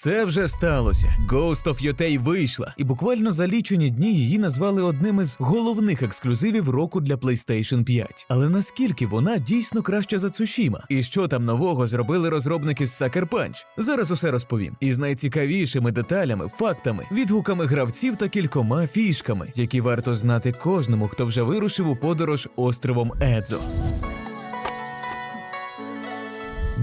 Це вже сталося. Ghost of Yotei вийшла, і буквально за лічені дні її назвали одним із головних ексклюзивів року для PlayStation 5. Але наскільки вона дійсно краща за Цушіма? І що там нового зробили розробники з Sucker Punch? Зараз усе розповім. Із найцікавішими деталями, фактами, відгуками гравців та кількома фішками, які варто знати кожному, хто вже вирушив у подорож островом Едзо.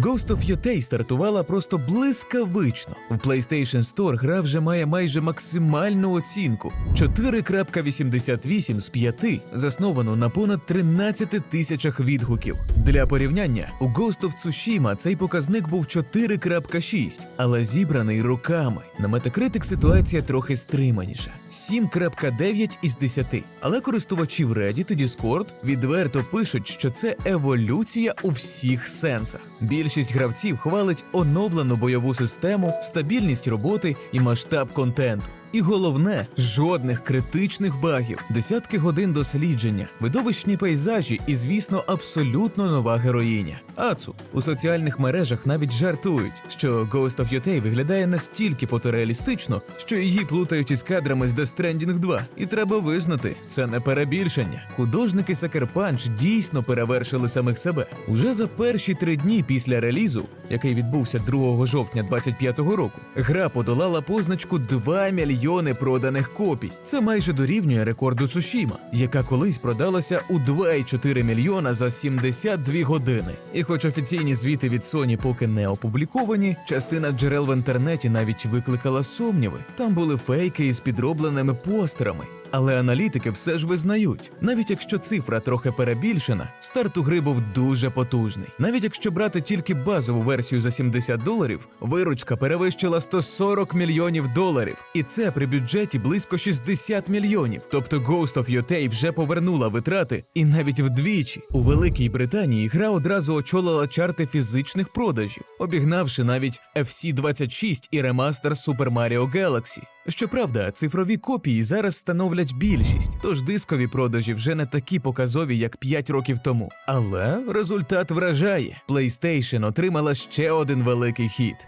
Ghost of Yotei стартувала просто блискавично. В PlayStation Store гра вже має майже максимальну оцінку 4.88 з 5, засновану на понад 13 тисячах відгуків. Для порівняння, у Ghost of Tsushima цей показник був 4.6, але зібраний роками. На Metacritic ситуація трохи стриманіша 7.9 із 10. Але користувачі в Reddit і Discord відверто пишуть, що це еволюція у всіх сенсах. Більшість гравців хвалить оновлену бойову систему, стабільність роботи і масштаб контенту. І головне, жодних критичних багів, десятки годин дослідження, видовищні пейзажі і, звісно, абсолютно нова героїня. Ацу у соціальних мережах навіть жартують, що Ghost of Yotei виглядає настільки фотореалістично, що її плутають із кадрами з Death Stranding 2. І треба визнати, це не перебільшення. Художники Sucker Punch дійсно перевершили самих себе. Уже за перші три дні після релізу, який відбувся 2 жовтня 25-го року, гра подолала позначку 2 мільйони проданих копій. Це майже дорівнює рекорду Цушіма, яка колись продалася у 2,4 мільйона за 72 години. І хоч офіційні звіти від Sony поки не опубліковані, частина джерел в інтернеті навіть викликала сумніви. Там були фейки із підробленими постерами. Але аналітики все ж визнають, навіть якщо цифра трохи перебільшена, старт у гри був дуже потужний. Навіть якщо брати тільки базову версію за 70 доларів, виручка перевищила 140 мільйонів доларів, і це при бюджеті близько 60 мільйонів. Тобто Ghost of Yotei вже повернула витрати і навіть вдвічі. У Великій Британії гра одразу очолила чарти фізичних продажів, обігнавши навіть FC26 і ремастер Super Mario Galaxy. Щоправда, цифрові копії зараз становлять більшість, тож дискові продажі вже не такі показові, як 5 років тому. Але результат вражає: PlayStation отримала ще один великий хіт.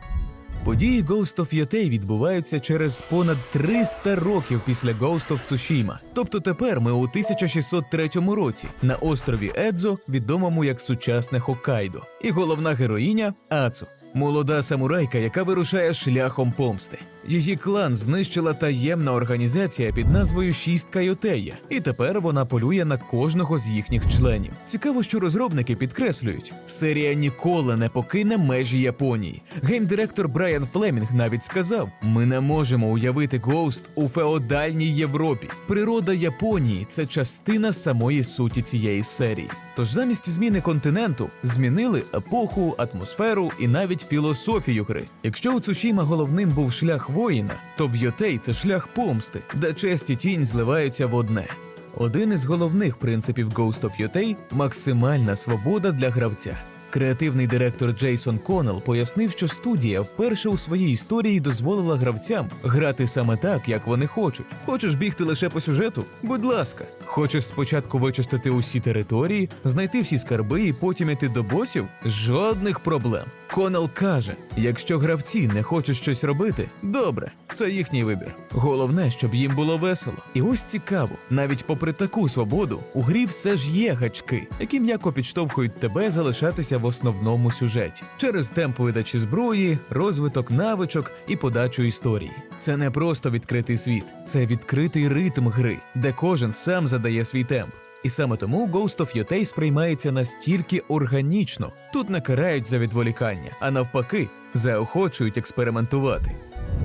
Події Ghost of Yotei відбуваються через понад 300 років після Ghost of Tsushima. Тобто тепер ми у 1603 році на острові Едзо, відомому як сучасне Хоккайдо. І головна героїня Ацу. Молода самурайка, яка вирушає шляхом помсти. Її клан знищила таємна організація під назвою Шістка Йотея, і тепер вона полює на кожного з їхніх членів. Цікаво, що розробники підкреслюють, серія ніколи не покине межі Японії. Геймдиректор Брайан Флемінг навіть сказав: ми не можемо уявити Ghost у феодальній Європі. Природа Японії це частина самої суті цієї серії. Тож замість зміни континенту змінили епоху, атмосферу і навіть філософію гри. Якщо у Цушіма головним був шлях воїна, то в Йотей це шлях помсти, де честь і тінь зливаються в одне. Один із головних принципів Ghost of Yotei – максимальна свобода для гравця. Креативний директор Джейсон Коннелл пояснив, що студія вперше у своїй історії дозволила гравцям грати саме так, як вони хочуть. Хочеш бігти лише по сюжету? Будь ласка. Хочеш спочатку вичистити усі території, знайти всі скарби і потім іти до босів? Жодних проблем. Коннелл каже: якщо гравці не хочуть щось робити, добре, це їхній вибір. Головне, щоб їм було весело. І ось цікаво, навіть попри таку свободу, у грі все ж є гачки, які м'яко підштовхують тебе залишатися в основному сюжеті через темп видачі зброї, розвиток навичок і подачу історії. Це не просто відкритий світ, це відкритий ритм гри, де кожен сам задає свій темп. І саме тому Ghost of Yotei сприймається настільки органічно. Тут не карають за відволікання, а навпаки, заохочують експериментувати.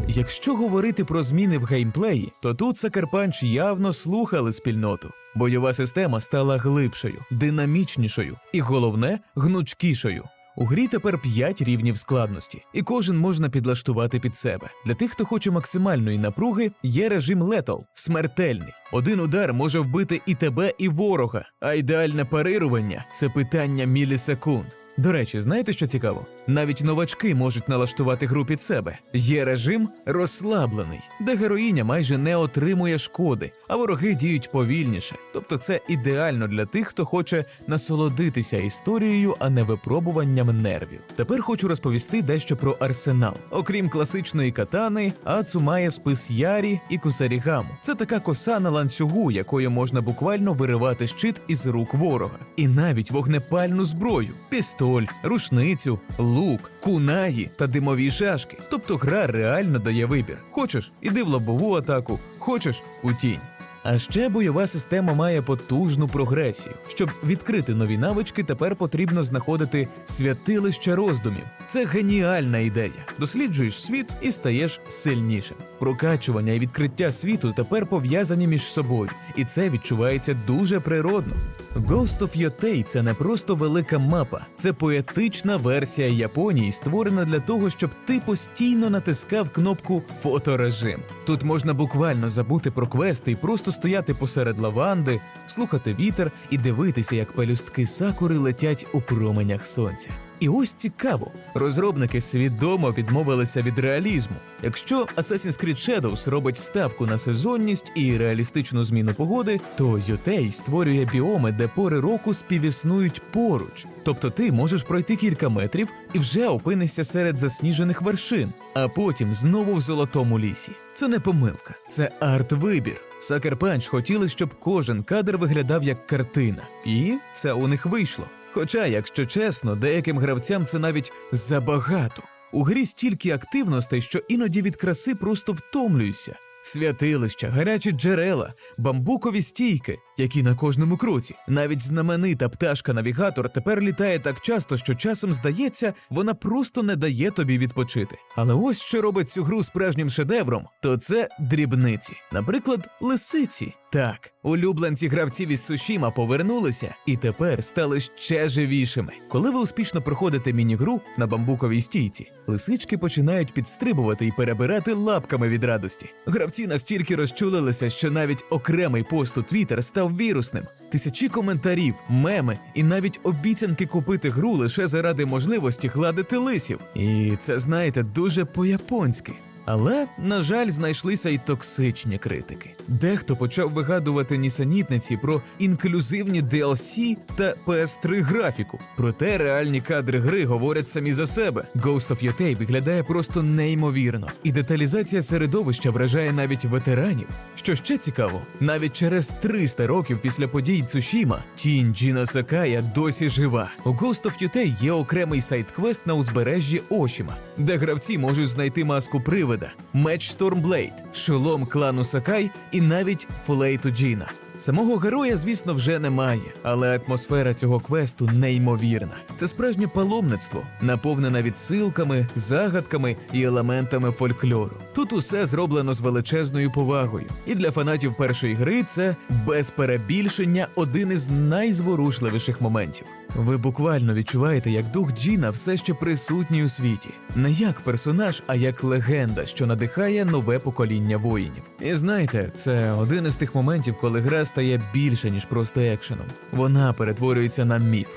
Якщо говорити про зміни в геймплеї, то тут Punch явно слухали спільноту. Бойова система стала глибшою, динамічнішою і головне гнучкішою. У грі тепер 5 рівнів складності, і кожен можна підлаштувати під себе. Для тих, хто хоче максимальної напруги, є режим Lethal – смертельний. Один удар може вбити і тебе, і ворога, а ідеальне парирування це питання мілісекунд. До речі, знаєте, що цікаво? Навіть новачки можуть налаштувати гру під себе. Є режим розслаблений, де героїня майже не отримує шкоди, а вороги діють повільніше. Тобто це ідеально для тих, хто хоче насолодитися історією, а не випробуванням нервів. Тепер хочу розповісти дещо про арсенал. Окрім класичної катани, Ацу має спис Ярі і Кусарігаму. Це така коса на ланцюгу, якою можна буквально виривати щит із рук ворога. І навіть вогнепальну зброю, пістоль, рушницю, лук, кунаї та димові шашки. Тобто гра реально дає вибір. Хочеш, іди в лобову атаку, хочеш у тінь. А ще бойова система має потужну прогресію. Щоб відкрити нові навички, тепер потрібно знаходити святилища роздумів. Це геніальна ідея. Досліджуєш світ і стаєш сильнішим. Прокачування і відкриття світу тепер пов'язані між собою, і це відчувається дуже природно. Ghost of Yotei – це не просто велика мапа, це поетична версія Японії, створена для того, щоб ти постійно натискав кнопку фоторежим. Тут можна буквально забути про квести і просто стояти посеред лаванди, слухати вітер і дивитися, як пелюстки сакури летять у променях сонця. І ось цікаво, розробники свідомо відмовилися від реалізму. Якщо Assassin's Creed Shadows робить ставку на сезонність і реалістичну зміну погоди, то Yotei створює біоми, де пори року співіснують поруч. Тобто ти можеш пройти кілька метрів і вже опинишся серед засніжених вершин, а потім знову в золотому лісі. Це не помилка, це арт-вибір. Sucker Punch хотіли, щоб кожен кадр виглядав як картина, і це у них вийшло. Хоча, якщо чесно, деяким гравцям це навіть забагато. У грі стільки активностей, що іноді від краси просто втомлююся. Святилища, гарячі джерела, бамбукові стійки, які на кожному кроці. Навіть знаменита пташка-навігатор тепер літає так часто, що часом здається, вона просто не дає тобі відпочити. Але ось що робить цю гру справжнім шедевром, то це дрібниці. Наприклад, лисиці. Так, улюбленці гравців із Сушіма повернулися і тепер стали ще живішими. Коли ви успішно проходите міні-гру на бамбуковій стійці, лисички починають підстрибувати і перебирати лапками від радості. Гравці настільки розчулилися, що навіть окремий пост у Twitter став вірусним. Тисячі коментарів, меми і навіть обіцянки купити гру лише заради можливості гладити лисів. І це знаєте дуже по-японськи. Але, на жаль, знайшлися й токсичні критики. Дехто почав вигадувати нісенітниці про інклюзивні DLC та PS3 графіку. Проте реальні кадри гри говорять самі за себе. Ghost of Yotei виглядає просто неймовірно, і деталізація середовища вражає навіть ветеранів. Що ще цікаво, навіть через 300 років після подій Цушіма тінь Джіна Сакая досі жива. У Ghost of Yotei є окремий сайт-квест на узбережжі Ошіма, де гравці можуть знайти маску привида, меч Stormblade, шолом клану Сакай і навіть флейту Джіна. Самого героя, звісно, вже немає, але атмосфера цього квесту неймовірна. Це справжнє паломництво, наповнене відсилками, загадками і елементами фольклору. Тут усе зроблено з величезною повагою. І для фанатів першої гри це без перебільшення один із найзворушливіших моментів. Ви буквально відчуваєте, як дух Джіна все ще присутній у світі, не як персонаж, а як легенда, що надихає нове покоління воїнів. І знаєте, це один із тих моментів, коли гра стає більше ніж просто екшеном. Вона перетворюється на міф.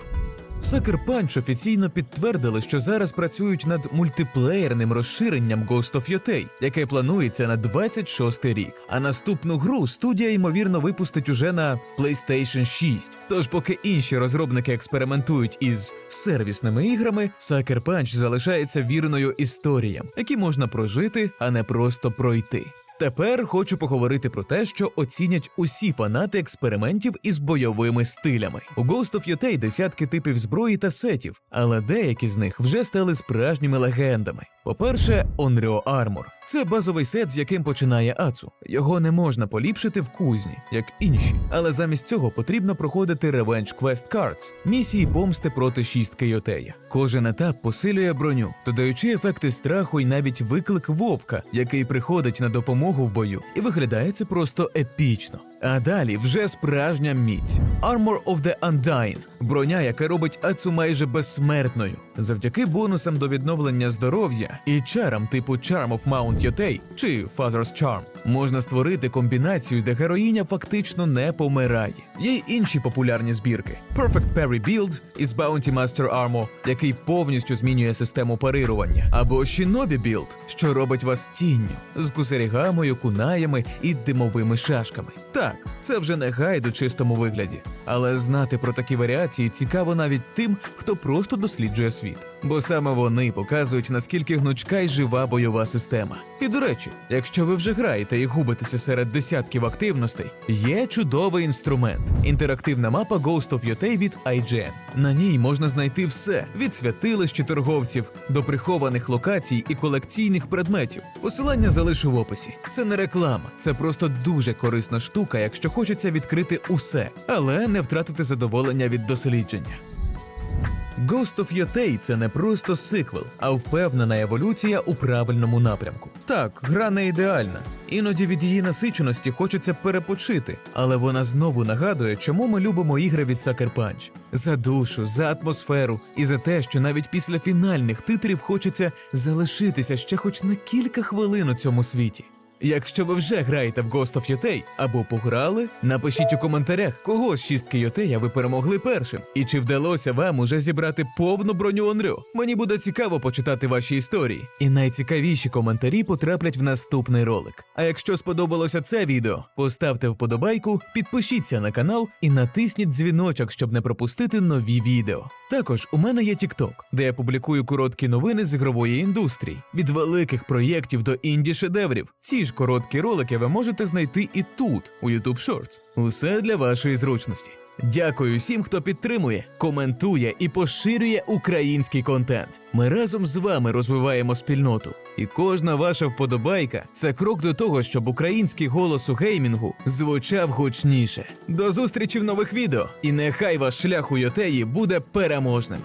Sucker Punch офіційно підтвердили, що зараз працюють над мультиплеєрним розширенням Ghost of Yotei, яке планується на 26 рік. А наступну гру студія ймовірно випустить уже на PlayStation 6. Тож, поки інші розробники експериментують із сервісними іграми, Sucker Punch залишається вірною історіям, які можна прожити, а не просто пройти. Тепер хочу поговорити про те, що оцінять усі фанати експериментів із бойовими стилями. У Ghost of Yotei десятки типів зброї та сетів, але деякі з них вже стали справжніми легендами. По-перше, Onryo Armor. Це базовий сет, з яким починає Ацу. Його не можна поліпшити в кузні, як інші. Але замість цього потрібно проходити Revenge Quest Cards – місії помсти проти шістки Йотея. Кожен етап посилює броню, додаючи ефекти страху і навіть виклик вовка, який приходить на допомогу в бою, і виглядає це просто епічно. А далі вже справжня міць Armor of the Undying – броня, яка робить Ацу майже безсмертною. Завдяки бонусам до відновлення здоров'я і чарам типу Charm of Mount Yotei чи Father's Charm. Можна створити комбінацію, де героїня фактично не помирає. Є й інші популярні збірки: Perfect Parry Build із Bounty Master Armor, який повністю змінює систему парирування, або Shinobi Build, що робить вас тінню з кусерігамою, кунаями і димовими шашками. Так, це вже не гайд у чистому вигляді, але знати про такі варіації цікаво навіть тим, хто просто досліджує світ. Бо саме вони показують, наскільки гнучка й жива бойова система. І до речі, якщо ви вже граєте і губитеся серед десятків активностей, є чудовий інструмент інтерактивна мапа Ghost of Yotei від IGN. На ній можна знайти все від святилищ торговців до прихованих локацій і колекційних предметів. Посилання залишу в описі. Це не реклама, це просто дуже корисна штука, якщо хочеться відкрити усе, але не втратити задоволення від дослідження. Ghost of Yotei – це не просто сиквел, а впевнена еволюція у правильному напрямку. Так, гра не ідеальна. Іноді від її насиченості хочеться перепочити, але вона знову нагадує, чому ми любимо ігри від Sucker Punch. За душу, за атмосферу і за те, що навіть після фінальних титрів хочеться залишитися ще хоч на кілька хвилин у цьому світі. Якщо ви вже граєте в Ghost of Yotei або пограли, напишіть у коментарях, кого з шістки Йотея ви перемогли першим, і чи вдалося вам уже зібрати повну броню Онрю. Мені буде цікаво почитати ваші історії. І найцікавіші коментарі потраплять в наступний ролик. А якщо сподобалося це відео, поставте вподобайку, підпишіться на канал і натисніть дзвіночок, щоб не пропустити нові відео. Також у мене є TikTok, де я публікую короткі новини з ігрової індустрії від великих проєктів до інді шедеврів. Ці ж короткі ролики ви можете знайти і тут, у YouTube Shorts. Усе для вашої зручності. Дякую всім, хто підтримує, коментує і поширює український контент. Ми разом з вами розвиваємо спільноту. І кожна ваша вподобайка це крок до того, щоб український голос у геймінгу звучав гучніше. До зустрічі в нових відео, і нехай ваш шлях у Йотеї буде переможним.